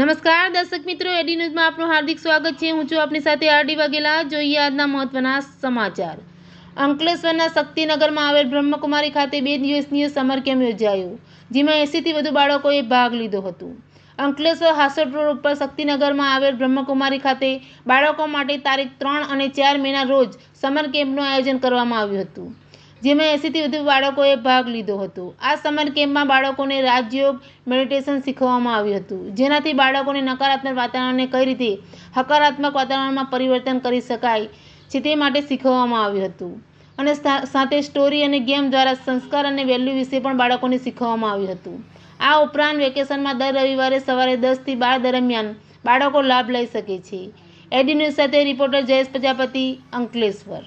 નમસ્કાર, દર્શક મિત્રો, એડી ન્યૂઝમાં આપનું હાર્દિક સ્વાગત છે. હું છું આપની સાથે આરડી વાઘેલા. જોઈએ આજના મહત્વના સમાચાર. અંકલેશ્વરના શક્તિનગરમાં આવેલ બ્રહ્મકુમારી ખાતે બે દિવસની સમર કેમ્પ યોજાયો, જેમાં એંસીથી વધુ બાળકોએ ભાગ લીધો હતો. અંકલેશ્વર હાસોટ રોડ ઉપર શક્તિનગરમાં આવેલ બ્રહ્મકુમારી ખાતે બાળકો માટે તારીખ ત્રણ અને ચાર મેના રોજ સમર કેમ્પનું આયોજન કરવામાં આવ્યું હતું. જેમાં એંસીથી વધુ બાળકોએ ભાગ લીધો હતો. આ સમર કેમ્પમાં બાળકોને રાજયોગ મેડિટેશન શીખવવામાં આવ્યું હતું. જેનાથી બાળકોને નકારાત્મક વાતાવરણને કઈ રીતે હકારાત્મક વાતાવરણમાં પરિવર્તન કરી શકાય છે તે માટે શીખવવામાં આવ્યું હતું. અને સાથે સ્ટોરી અને ગેમ દ્વારા સંસ્કાર અને વેલ્યુ વિશે પણ બાળકોને શીખવવામાં આવ્યું હતું. આ ઉપરાંત વેકેશનમાં દર રવિવારે સવારે દસથી બાર દરમિયાન બાળકો લાભ લઈ શકે છે. એડી ન્યૂઝ સાથે રિપોર્ટર જયેશ પ્રજાપતિ, અંકલેશ્વર.